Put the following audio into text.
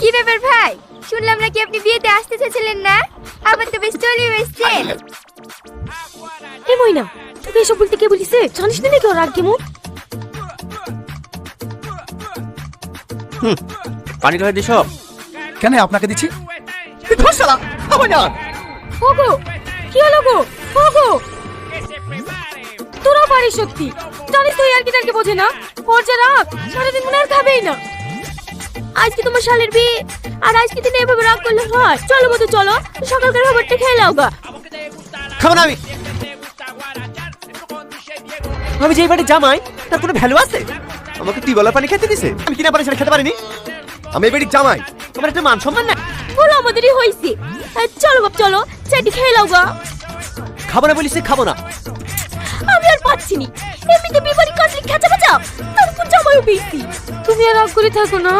কি ব্যাপার ভাই? শুনলাম নাকি আপনি বিয়েতে আসতে চেয়েছিলেন না? আবার তো বেশ চলে এসছেন এ মইনা তোকে এসব বলতে কে বলিছে? জানিস না নাকি ওর আগে মুখ পানি ঢালে দিস কেন আপনাকে দিচ্ছি? ধর শালা আমার না ওগো কি হলো গো? ওগো। তোরা পারিস সত্যি জানিস তো আর কি বোঝে না? ওর যা রাগ সারাদিন মনে আর খাবেই না। আজকে তোমার শালের বিয়ে। আর আজকে দিনে এভাবে রাগ করলে হয়। চলো মতো চলো। সকালকার খাবারটা খেয়ে নাও গা। খাব না আমি। আমি বাড়ি জামাই তার কোনো ভ্যালু আছে? আমাকে টিউবওয়েলের পানি খেতে দিছে? আমি কিনা পানি সেটা খেতে পারিনি। আমি এই বাড়ির জামাই। তোমার একটা মান সম্মান না বলো আমাদেরই হয়েছে। চলো বাপ চলো। চাটি খেয়ে নাও গা। খাব না বলিস খাব না। আমি আর পাচ্ছি নি। এমনিতে খেচা পেয়েছি। তুমি আর রাগ করে থাকো না।